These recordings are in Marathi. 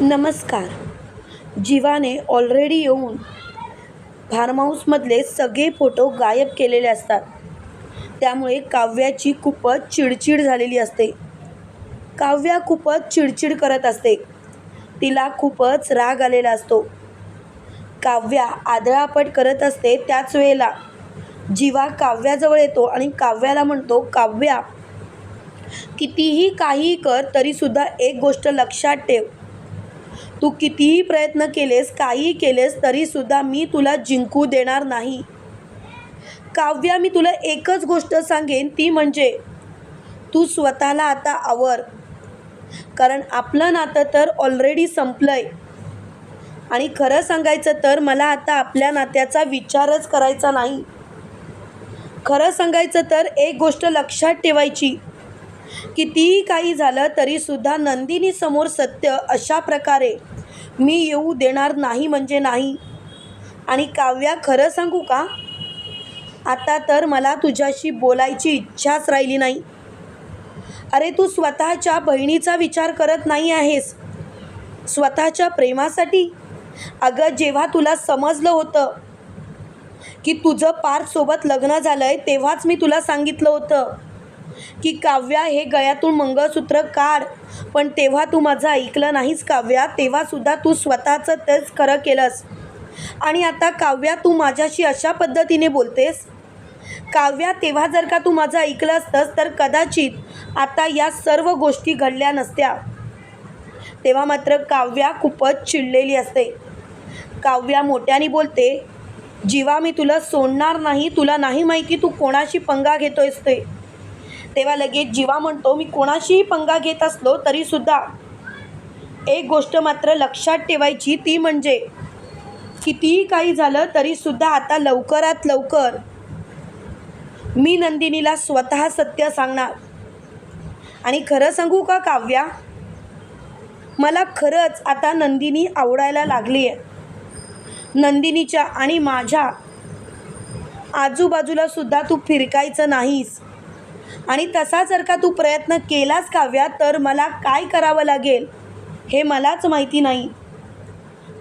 नमस्कार. जीवाने ऑलरेडी येऊन फार्महाऊसमधले सगळे फोटो गायब केलेले असतात. त्यामुळे काव्याची खूपच चिडचिड झालेली असते. काव्या खूपच चिडचिड करत असते. तिला खूपच राग आलेला असतो. काव्या आदळापट करत असते त्याच वेळेला. जीवा काव्याजवळ येतो आणि काव्याला म्हणतो काव्या कितीही काहीही कर तरीसुद्धा एक गोष्ट लक्षात ठेव. तू कितीही प्रयत्न केलेस काहीही केलेस तरीसुद्धा मी तुला जिंकू देणार नाही. काव्या मी तुला एकच गोष्ट सांगेन ती म्हणजे तू स्वतःला आता आवर. कारण आपलं नातं तर ऑलरेडी संपलं आहे आणि खरं सांगायचं तर मला आता आपल्या नात्याचा विचारच करायचा नाही. खरं सांगायचं तर एक गोष्ट लक्षात ठेवायची. कितीही काही झालं तरीसुद्धा नंदिनीसमोर सत्य अशा प्रकारे मी येऊ देणार नाही म्हणजे नाही. आणि काव्या खरं सांगू का? आता तर मला तुझ्याशी बोलायची इच्छाच राहिली नाही. अरे तू स्वतःच्या बहिणीचा विचार करत नाही आहेस. स्वतःच्या प्रेमासाठी? अगं जेव्हा तुला समजलं होतं की तुझं पार्थसोबत लग्न झालं आहे तेव्हाच मी तुला सांगितलं होतं. की काव्या हे गळ्यातून मंगळसूत्र काढ. पण तेव्हा तू माझं ऐकलं नाहीस काव्या तेव्हासुद्धा तू स्वतःचं तेच खरं केलंस. आणि आता काव्या तू माझ्याशी अशा पद्धतीने बोलतेस? काव्या तेव्हा जर का तू माझं ऐकलं असतंस तर कदाचित आता या सर्व गोष्टी घडल्या नसत्या. तेव्हा मात्र काव्या खूपच चिडलेली असते. काव्या मोठ्याने बोलते जीवा मी तुला सोडणार नाही. तुला नाही माहिती तू कोणाशी पंगा घेतोयस ते. तेव्हा लगेच जीवा म्हणतो मी कोणाशीही पंगा घेत असलो तरीसुद्धा एक गोष्ट मात्र लक्षात ठेवायची ती म्हणजे कितीही काही झालं तरीसुद्धा आता लवकरात लवकर मी नंदिनीला स्वतः सत्य सांगणार. आणि खरं सांगू का काव्या? मला खरंच आता नंदिनी आवडायला लागली आहे नंदिनीच्या आणि माझ्या आजूबाजूला सुद्धा तू फिरकायचं नाहीस. आणि तसा जर का तू प्रयत्न केलास काव्या तर मला काय करावं लागेल? हे मलाच माहिती नाही.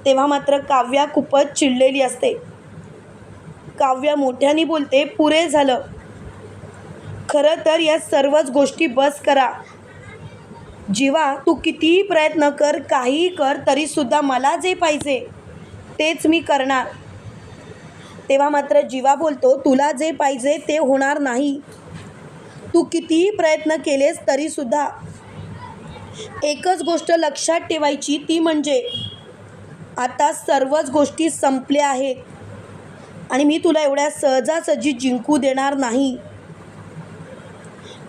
तेव्हा मात्र काव्या खूपच चिडलेली असते. काव्या मोठ्याने बोलते पुरे झालं. खरं तर या सर्वच गोष्टी बस करा. जीवा तू कितीही प्रयत्न कर काहीही कर तरीसुद्धा मला जे पाहिजे तेच मी करणार. तेव्हा मात्र जीवा बोलतो तुला जे पाहिजे ते होणार नाही. तू कितीही प्रयत्न केलेस तरीसुद्धा एकच गोष्ट लक्षात ठेवायची ती म्हणजे आता सर्वच गोष्टी संपल्या आहेत आणि मी तुला एवढ्या सहजासहजी जिंकू देणार नाही.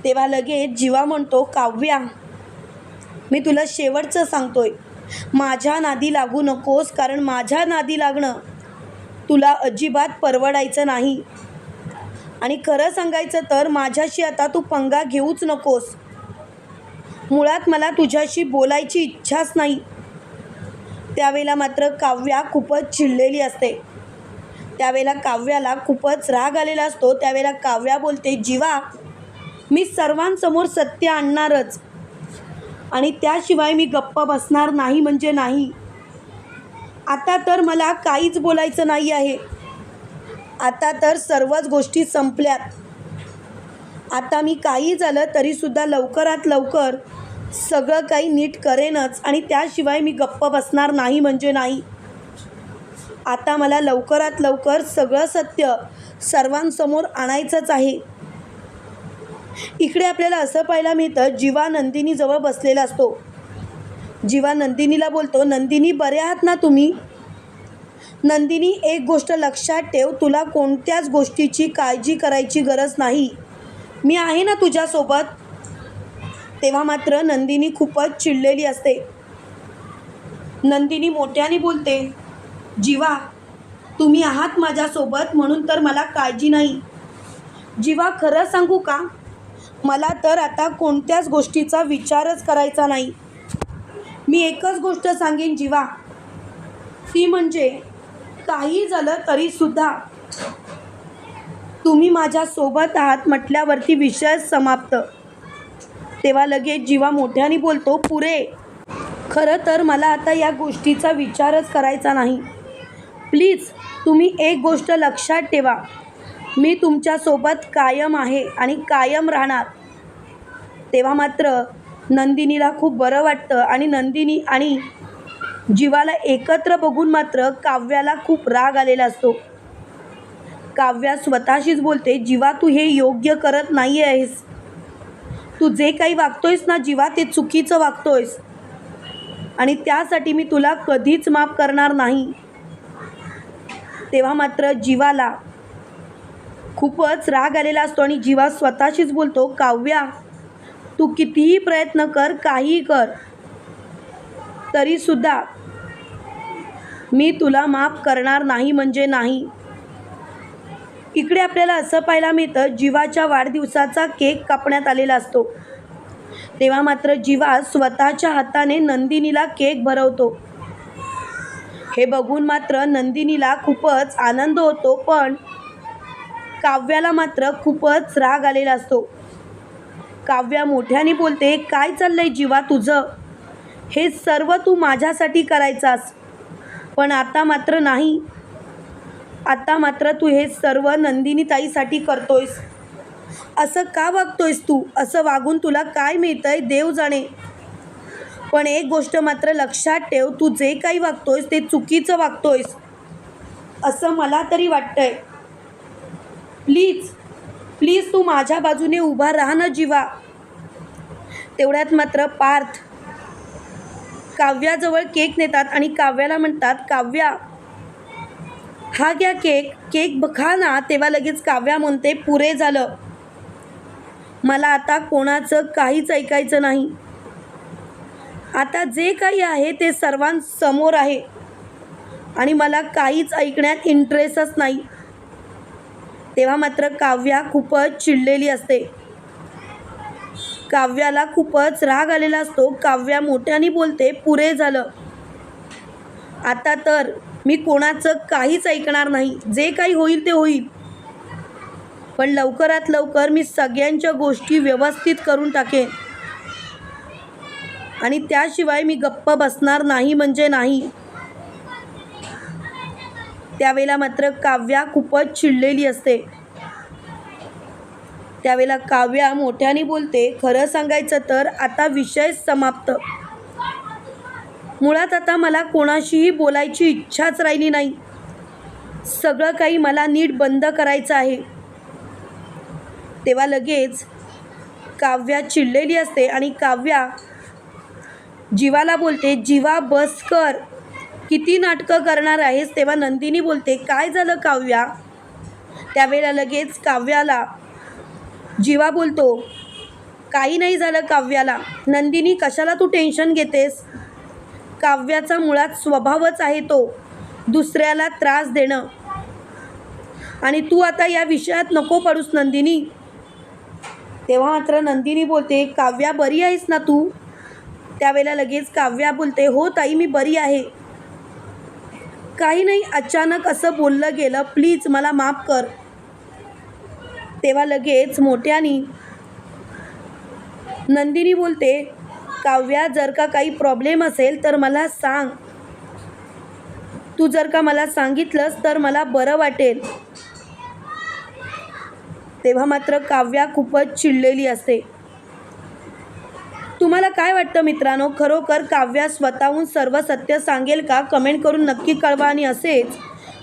तेव्हा लगेच जीवा म्हणतो काव्या मी तुला शेवटचं सांगतोय. माझ्या नादी लागू नकोस कारण माझ्या नादी लागणं तुला अजिबात परवडायचं नाही. आणि खरं सांगायचं तर माझ्याशी आता तू पंगा घेऊच नकोस. मुळात मला तुझ्याशी बोलायची इच्छाच नाही. त्यावेळेला मात्र काव्या खूपच चिडलेली असते. त्यावेळेला काव्याला खूपच राग आलेला असतो. त्यावेळेला काव्या बोलते जीवा मी सर्वांसमोर सत्य आणणारच. आणि त्याशिवाय मी गप्प बसणार नाही म्हणजे नाही. आता तर मला काहीच बोलायचं नाही आहे. आता तर सर्वच गोष्टी संपल्यात. आता मी काही झालं तरीसुद्धा लवकरात लवकर सगळं काही नीट करेनच आणि त्याशिवाय मी गप्प बसणार नाही म्हणजे नाही. आता मला लवकरात लवकर सगळं सत्य सर्वांसमोर आणायचंच आहे. इकडे आपल्याला असं पाहायला मिळतं जीवा नंदिनीजवळ बसलेला असतो. जीवा नंदिनीला बोलतो नंदिनी बरे आहात ना तुम्ही? नंदिनी एक गोष्ट लक्षात ठेव तुला कोणत्याच गोष्टीची काळजी करायची गरज नाही. मी आहे ना तुझ्यासोबत? तेव्हा मात्र नंदिनी खूपच चिडलेली असते. नंदिनी मोठ्याने बोलते जीवा तुम्ही आहात माझ्यासोबत म्हणून तर मला काळजी नाही. जीवा खरं सांगू का? मला तर आता कोणत्याच गोष्टीचा विचारच करायचा नाही. मी एकच गोष्ट सांगेन जीवा. ती म्हणजे काही झालं तरीसुद्धा तुम्ही माझ्यासोबत आहात म्हटल्यावरती विषय समाप्त. तेव्हा लगेच जीवा मोठ्याने बोलतो पुरे खरं तर मला आता या गोष्टीचा विचारच करायचा नाही. प्लीज तुम्ही एक गोष्ट लक्षात ठेवा. मी तुमच्यासोबत कायम आहे आणि कायम राहणार. तेव्हा मात्र नंदिनीला खूप बरं वाटतं आणि नंदिनी आणि जीवाला एकत्र बघून मात्र काव्याला खूप राग आलेला असतो. काव्या स्वतःशीच बोलते जीवा तू हे योग्य करत नाही आहेस. तू जे काही वागतोयस ना जीवा ते चुकीचं वागतोयस. आणि त्यासाठी मी तुला कधीच माफ करणार नाही. तेव्हा मात्र जीवाला खूपच राग आलेला असतो आणि जीवा स्वतःशीच बोलतो काव्या तू कितीही प्रयत्न कर काहीही कर. तरीसुद्धा मी तुला माफ करणार नाही म्हणजे नाही. इकडे आपल्याला असं पाहायला मिळतं जीवाच्या वाढदिवसाचा केक कापण्यात आलेला असतो. तेव्हा मात्र जीवा स्वतःच्या हाताने नंदिनीला केक भरवतो. हे बघून मात्र नंदिनीला खूपच आनंद होतो पण काव्याला मात्र खूपच राग आलेला असतो. काव्या मोठ्याने बोलते काय चाललंय जीवा तुझं? हे सर्व तू माझ्यासाठी करायचास. पण आता मात्र नाही. आता मात्र तू हे सर्व नंदिनी ताईसाठी करतोयस. असं का वागतोयस तू? असं वागून तुला काय मिळतंय देव जाणे. पण एक गोष्ट मात्र लक्षात ठेव तू जे काही वागतोयस ते चुकीचं वागतोयस. असं मला तरी वाटतंय. प्लीज प्लीज तू माझ्या बाजूने उभा राहा ना जीवा. तेवढ्यात मात्र पार्थ काव्याजवळ केक नेतात आणि काव्याला म्हणतात काव्या. हा घ्या केक. केक बखा ना तेव्हा लगेच काव्या म्हणते पुरे झालं. मला आता कोणाचं काहीच ऐकायचं नाही. आता जे काही आहे ते सर्वांसमोर आहे. आणि मला काहीच ऐकण्यात इंटरेस्टच नाही. तेव्हा मात्र काव्या खूपच चिडलेली असते. काव्याला खूपच राग आलेला असतो. काव्या मोठ्याने बोलते पुरे झालं. आता तर मी कोणाचं काहीच ऐकणार नाही. जे काही होईल ते होईल. पण लवकरात लवकर मी सगळ्यांच्या गोष्टी व्यवस्थित करून टाकेन. आणि त्याशिवाय मी गप्प बसणार नाही म्हणजे नाही. त्यावेळेला मात्र काव्या खूपच चिडलेली असते. त्यावेळेला काव्या मोठ्याने बोलते खरं सांगायचं तर आता विषय समाप्त. मुळात आता मला कोणाशीही बोलायची इच्छाच राहिली नाही. सगळं काही मला नीट बंद करायचं आहे. तेव्हा लगेच काव्या चिडलेली असते आणि काव्या जीवाला बोलते जीवा बस कर. किती नाटकं करणार आहेस? तेव्हा नंदिनी बोलते काय झालं काव्या? त्यावेळेला लगेच काव्याला जीवा बोलतो. काही नाही झालं काव्याला. नंदिनी कशाला तू टेन्शन घेतेस? काव्याचा मुळात स्वभावच आहे तो. दुसऱ्याला त्रास देणं. आणि तू आता या विषयात नको पडूस नंदिनी. तेव्हा मात्र नंदिनी बोलते काव्या बरी आहेस ना तू? त्यावेळेला लगेच काव्या बोलते हो ताई मी बरी आहे. काही नाही अचानक असं बोललं गेलं. प्लीज मला माफ कर. तेव्हा लगेच मोठ्यानी नंदिनी बोलते काव्या जर का काही प्रॉब्लेम असेल तर मला सांग. तू जर का मला सांगितलंस तर मला बरं वाटेल. तेव्हा मात्र काव्या खूपच चिडलेली असते. तुम्हाला काय वाटतं मित्रांनो? खरोखर काव्या स्वतःहून सर्व सत्य सांगेल का? कमेंट करून नक्की कळवा आणि असेच.